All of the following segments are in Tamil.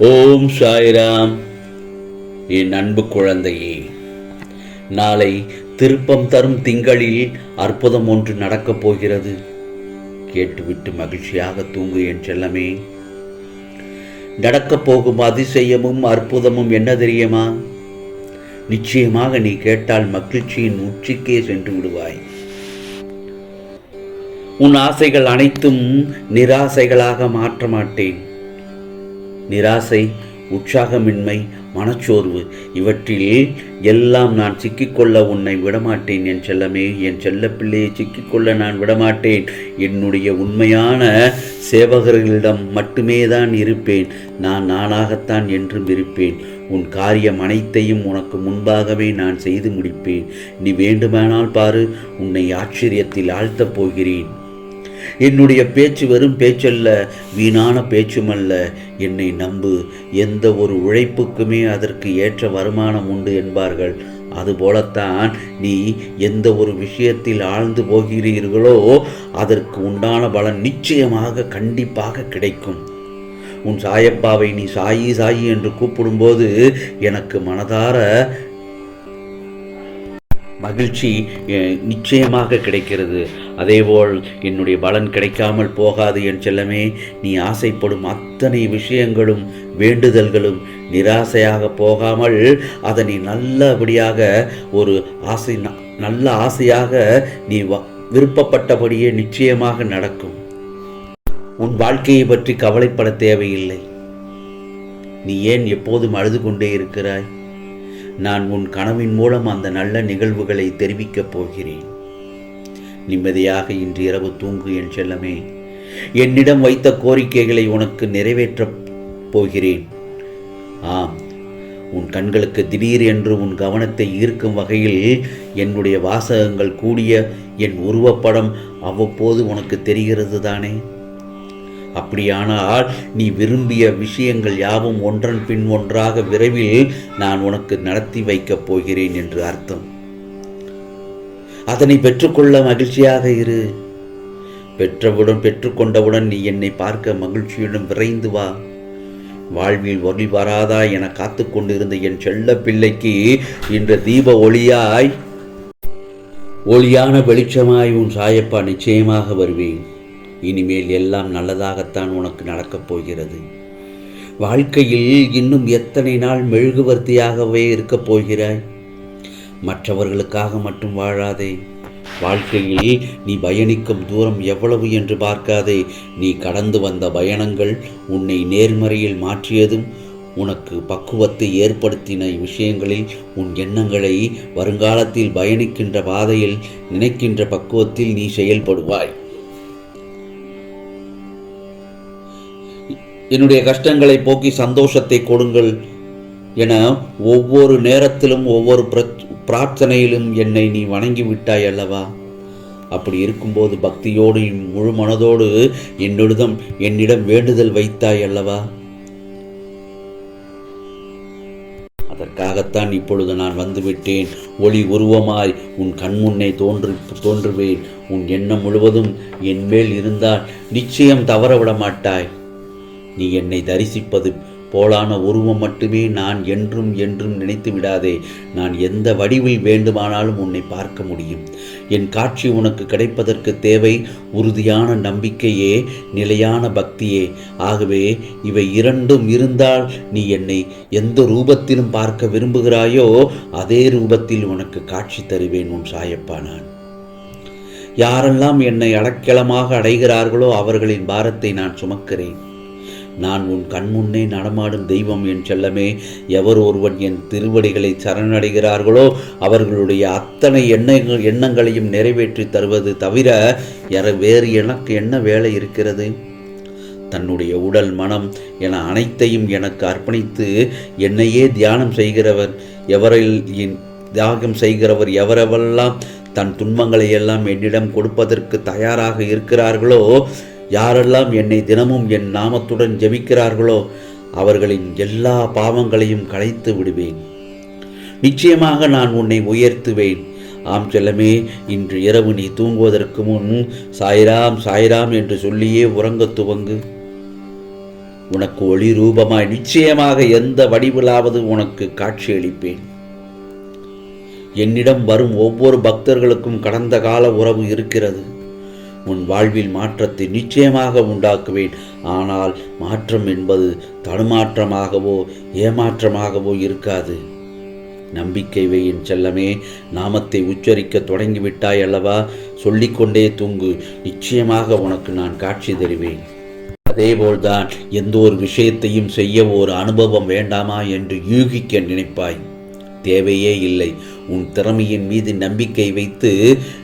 ஓம் சாய்ராம். என் அன்பு குழந்தையே நாளை திருப்பம் தரும் திங்களில் அற்புதம் ஒன்று நடக்கப் போகிறது. கேட்டுவிட்டு மகிழ்ச்சியாக தூங்கு என் செல்லமே. நடக்கப் போகும் அதிசயமும் அற்புதமும் என்ன தெரியுமா? நிச்சயமாக நீ கேட்டால் மகிழ்ச்சியின் உச்சிக்கே சென்று விடுவாய். உன் ஆசைகள் அனைத்தும் நிராசைகளாக மாற்ற மாட்டேன். நிராசை உற்சாகமின்மை மனச்சோர்வு இவற்றில் எல்லாம் நான் சிக்கிக்கொள்ள உன்னை விடமாட்டேன். என் செல்லமே என் செல்ல பிள்ளையை சிக்கிக்கொள்ள நான் விடமாட்டேன். என்னுடைய உண்மையான சேவகர்களிடம் மட்டுமே தான் இருப்பேன். நான் நானாகத்தான் என்றும் இருப்பேன். உன் காரியம் அனைத்தையும் உனக்கு முன்பாகவே நான் செய்து முடிப்பேன். நீ வேண்டுமானால் பாரு உன்னை ஆச்சரியத்தில் ஆழ்த்தப் போகிறேன். என்னுடைய பேச்சு வெறும் பேச்சல்ல வீணான பேச்சுமல்ல. என்னை நம்பு எந்த ஒரு உழைப்புக்குமே அதற்கு ஏற்ற வருமானம் உண்டு என்பார்கள். அதுபோலத்தான் நீ எந்த ஒரு விஷயத்தில் ஆழ்ந்து போகிறீர்களோ அதற்கு உண்டான பலன் நிச்சயமாக கண்டிப்பாக கிடைக்கும். உன் சாயப்பாவை நீ சாயி சாயி என்று கூப்பிடும்போது எனக்கு மனதார மகிழ்ச்சி நிச்சயமாக கிடைக்கிறது. அதேபோல் என்னுடைய பலன் கிடைக்காமல் போகாது என் செல்லமே நீ ஆசைப்படும் அத்தனை விஷயங்களும் வேண்டுதல்களும் நிராசையாக போகாமல் அதனை நல்லபடியாக ஒரு ஆசை நல்ல ஆசையாக நீ விருப்பப்பட்டபடியே நிச்சயமாக நடக்கும். உன் வாழ்க்கையை பற்றி கவலைப்பட தேவையில்லை. நீ ஏன் எப்போதும் அழுது கொண்டே இருக்கிறாய்? நான் உன் கனவின் மூலம் அந்த நல்ல நிகழ்வுகளை தெரிவிக்கப் போகிறேன். நிம்மதியாக இன்று இரவு தூங்கு என் செல்லமே. என்னிடம் வைத்த கோரிக்கைகளை உனக்கு நிறைவேற்றப் போகிறேன். ஆம் உன் கண்களுக்கு திடீர் என்று உன் கவனத்தை ஈர்க்கும் வகையில் என்னுடைய வாசகங்கள் கூடிய என் உருவப்படம் அவ்வப்போது உனக்கு தெரிகிறது தானே அப்படியானால் நீ விரும்பிய விஷயங்கள் யாவும் ஒன்றன் பின் ஒன்றாக விரைவில் நான் உனக்கு நடத்தி வைக்கப் போகிறேன் என்று அர்த்தம். அதனை பெற்றுக்கொள்ள மகிழ்ச்சியாக இரு. பெற்றவுடன் பெற்றுக்கொண்டவுடன் நீ என்னை பார்க்க மகிழ்ச்சியுடன் விரைந்து வா. வாழ்வில் ஒளி வராதா என காத்து கொண்டிருந்த என் செல்ல பிள்ளைக்கு இன்று தீப ஒளியாய் ஒளியான வெளிச்சமாய் உன் சாயப்பா நிச்சயமாக வருவேன். இனிமேல் எல்லாம் நல்லதாகத்தான் உனக்கு நடக்கப் போகிறது. வாழ்க்கையில் இன்னும் எத்தனை நாள் மெழுகுவர்த்தியாகவே இருக்கப் போகிறாய்? மற்றவர்களுக்காக மட்டும் வாழாதே. வாழ்க்கையில் நீ பயணிக்கும் தூரம் எவ்வளவு என்று பார்க்காதே. நீ கடந்து வந்த பயணங்கள் உன்னை நேர்மறையில் மாற்றியதும் உனக்கு பக்குவத்தை ஏற்படுத்தின விஷயங்களில் உன் எண்ணங்களை வருங்காலத்தில் பயணிக்கின்ற பாதையில் நினைக்கின்ற பக்குவத்தில் நீ செயல்படுவாய். என்னுடைய கஷ்டங்களை போக்கி சந்தோஷத்தை கொடுங்கள் என ஒவ்வொரு நேரத்திலும் ஒவ்வொரு பிரார்த்தனையிலும் என்னை நீ வணங்கி விட்டாய் அல்லவா? அப்படி இருக்கும்போது பக்தியோடு முழு மனதோடு என்னிடம் என்னிடம் வேண்டுதல் வைத்தாய் அல்லவா? அதற்காகத்தான் இப்பொழுது நான் வந்துவிட்டேன். ஒளி உருவமாய் உன் கண்முன்னே தோன்று தோன்றுவேன். உன் எண்ணம் முழுவதும் என் மேல் இருந்தால் நிச்சயம் தவற விட மாட்டாய் நீ என்னை தரிசிப்பது. போலான உருவம் மட்டுமே நான் என்றும் என்றும் நினைத்து விடாதே. நான் எந்த வடிவில் வேண்டுமானாலும் உன்னை பார்க்க முடியும். என் காட்சி உனக்கு கிடைப்பதற்கு தேவை உறுதியான நம்பிக்கையே நிலையான பக்தியே. ஆகவே இவை இரண்டும் இருந்தால் நீ என்னை எந்த ரூபத்திலும் பார்க்க விரும்புகிறாயோ அதே ரூபத்தில் உனக்கு காட்சி தருவேன் உன் சாயப்பா நான். யாரெல்லாம் என்னை அடக்கிளமாக அடைகிறார்களோ அவர்களின் பாரத்தை நான் சுமக்கிறேன். நான் உன் கண்முன்னே நடமாடும் தெய்வம் என் செல்லமே. எவர் ஒருவன் என் திருவடிகளை சரணடைகிறார்களோ அவர்களுடைய அத்தனை எண்ணங்கள் எண்ணங்களையும் நிறைவேற்றி தருவது தவிர வேறு எனக்கு என்ன வேலை இருக்கிறது? தன்னுடைய உடல் மனம் என அனைத்தையும் எனக்கு அர்ப்பணித்து என்னையே தியானம் செய்கிறவர் எவரில் என் தியாகம் செய்கிறவர் எவரெவெல்லாம் தன் துன்பங்களை எல்லாம் என்னிடம் கொடுப்பதற்கு தயாராக இருக்கிறார்களோ யாரெல்லாம் என்னை தினமும் என் நாமத்துடன் ஜெபிக்கிறார்களோ அவர்களின் எல்லா பாவங்களையும் களைத்து விடுவேன். நிச்சயமாக நான் உன்னை உயர்த்துவேன். ஆம் செல்லமே இன்று இரவு நீ தூங்குவதற்கு முன் சாய்ராம் சாய்ராம் என்று சொல்லியே உறங்கத் துவங்கு. உனக்கு ஒளி ரூபமாய் நிச்சயமாக எந்த வடிவிலாவது உனக்கு காட்சியளிப்பேன் என்னிடம் வரும் ஒவ்வொரு பக்தர்களுக்கும் கடந்த கால உறவு இருக்கிறது. உன் வாழ்வில் மாற்றத்தை நிச்சயமாக உண்டாக்குவேன். ஆனால் மாற்றம் என்பது தடுமாற்றமாகவோ ஏமாற்றமாகவோ இருக்காது. நம்பிக்கை வையின் செல்லமே நாமத்தை உச்சரிக்க தொடங்கிவிட்டாய் அல்லவா? சொல்லிக்கொண்டே தூங்கு. நிச்சயமாக உனக்கு நான் காட்சி தருவேன். அதேபோல்தான் எந்த ஒரு விஷயத்தையும் செய்ய ஒரு அனுபவம் வேண்டாமா என்று யூகிக்க நினைப்பாய். தேவையே இல்லை. உன் திறமையின் மீது நம்பிக்கை வைத்து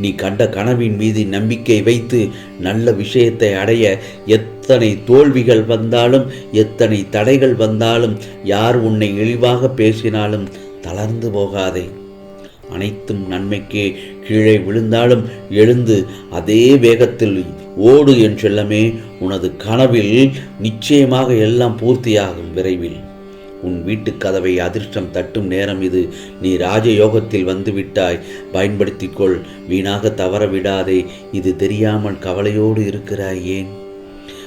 நீ கண்ட கனவின் மீது நம்பிக்கை வைத்து நல்ல விஷயத்தை அடைய எத்தனை தோல்விகள் வந்தாலும் எத்தனை தடைகள் வந்தாலும் யார் உன்னை இழிவாக பேசினாலும் தளர்ந்து போகாதே. அனைத்தும் நன்மைக்கே கீழே விழுந்தாலும் எழுந்து அதே வேகத்தில் ஓடு என் செல்லமே உனது கனவில் நிச்சயமாக எல்லாம் பூர்த்தியாகும் விரைவில். உன் வீட்டு கதவை அதிர்ஷ்டம் தட்டும் நேரம் இது. நீ ராஜயோகத்தில் வந்து விட்டாய் பயன்படுத்திக்கொள். வீணாக தவற விடாதே இது தெரியாமல் கவலையோடு இருக்கிறாய் ஏன்?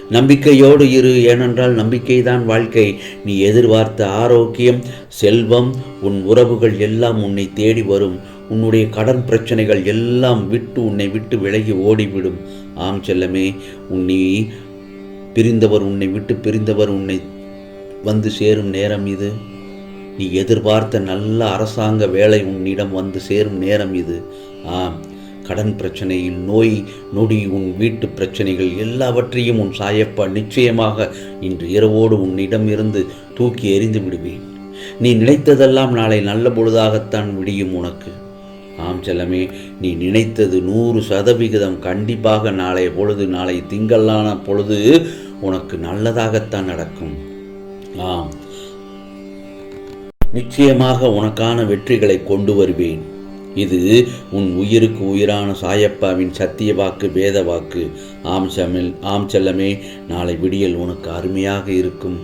நம்பிக்கையோடு இரு. ஏனென்றால் நம்பிக்கைதான் வாழ்க்கை. நீ எதிர்பார்த்த ஆரோக்கியம் செல்வம் உன் உறவுகள் எல்லாம் உன்னை தேடி வரும். உன்னுடைய கடன் பிரச்சனைகள் எல்லாம் விட்டு உன்னை விட்டு விலகி ஓடிவிடும். ஆம் செல்லமே உன்னை பிரிந்தவர் உன்னை விட்டு பிரிந்தவர் உன்னை வந்து சேரும் நேரம் இது. நீ எதிர்பார்த்த நல்ல அரசாங்க வேலை உன்னிடம் வந்து சேரும் நேரம் இது. ஆம் கடன் பிரச்சனையில் நோய் நொடி உன் வீட்டு பிரச்சனைகள் எல்லாவற்றையும் உன் சாயப்பா நிச்சயமாக இன்று இரவோடு உன்னிடம் இருந்து தூக்கி எறிந்து விடுவேன். நீ நினைத்ததெல்லாம் நாளை நல்ல பொழுதாகத்தான் விடியும் உனக்கு. ஆம் செல்லமே நீ நினைத்தது நூறு சதவிகிதம் கண்டிப்பாக நாளைய பொழுது நாளை திங்களான பொழுது உனக்கு நல்லதாகத்தான் நடக்கும். ஆம். நிச்சயமாக உனக்கான வெற்றிகளை கொண்டு வருவேன். இது உன் உயிருக்கு உயிரான சாயப்பாவின் சத்திய வாக்கு வேத வாக்கு. ஆம் ஆம் செல்லமே நாளை விடியல் உனக்கு அருமையாக இருக்கும்.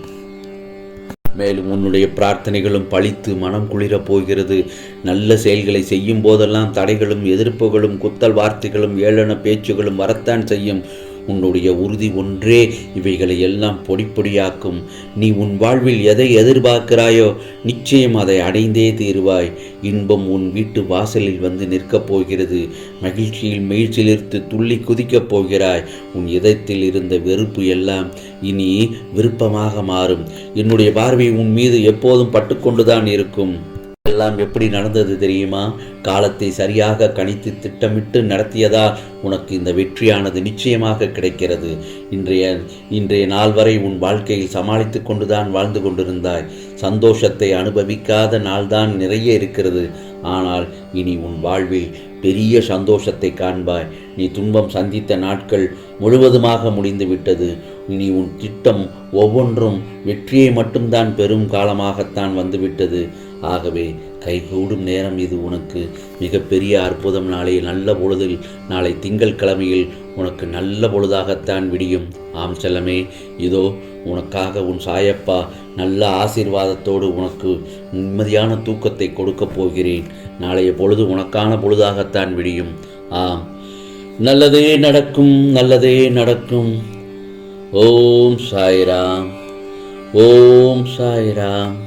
மேலும் உன்னுடைய பிரார்த்தனைகளும் பழித்து மனம் குளிரப் போகிறது. நல்ல செயல்களை செய்யும் போதெல்லாம் தடைகளும் எதிர்ப்புகளும் குத்தல் வார்த்தைகளும் ஏளன பேச்சுகளும் வரத்தான் செய்யும். உன்னுடைய உறுதி ஒன்றே. இவைகளை எல்லாம் பொடிப்பொடியாக்கும். நீ உன் வாழ்வில் எதை எதிர்பார்க்கிறாயோ நிச்சயம் அதை அடைந்தே தீருவாய். இன்பம் உன் வீட்டு வாசலில் வந்து நிற்கப் போகிறது. மகிழ்ச்சியில் மெய்ச்சிலிர்த்து துள்ளி குதிக்கப் போகிறாய். உன் இதயத்தில் இருந்த வெறுப்பு எல்லாம் இனி விருப்பமாக மாறும். என்னுடைய பார்வை உன் மீது எப்போதும் பட்டுக்கொண்டுதான் இருக்கும். எல்லாம் எப்படி நடந்தது தெரியுமா? காலத்தை சரியாக கணித்து திட்டமிட்டு நடத்தியதால் உனக்கு இந்த வெற்றியானது நிச்சயமாக கிடைக்கிறது. இன்றைய இன்றைய நாள் வரை உன் வாழ்க்கையில் சமாளித்து கொண்டுதான் வாழ்ந்து கொண்டிருந்தாய். சந்தோஷத்தை அனுபவிக்காத நாள்தான் நிறைய இருக்கிறது. ஆனால் இனி உன் வாழ்வில் பெரிய சந்தோஷத்தை காண்பாய். நீ துன்பம் சந்தித்த நாட்கள் முழுவதுமாக முடிந்து விட்டது. இனி உன் திட்டம் ஒவ்வொன்றும் வெற்றியை மட்டும்தான் பெரும் காலமாகத்தான் வந்துவிட்டது ஆகவே கைகூடும் நேரம் இது உனக்கு. மிகப்பெரிய அற்புதம். நாளை நல்ல பொழுதில் நாளை திங்கள் கிழமையில் உனக்கு நல்ல பொழுதாகத்தான் விடியும். ஆம் செல்லமே இதோ உனக்காக உன் சாயப்பா நல்ல ஆசீர்வாதத்தோடு உனக்கு நிம்மதியான தூக்கத்தை கொடுக்கப் போகிறேன். நாளைய பொழுது உனக்கான பொழுதாகத்தான் விடியும். ஆம். நல்லதே நடக்கும் நல்லதே நடக்கும். ஓம் சாய்ராம். ஓம் சாய்ராம்.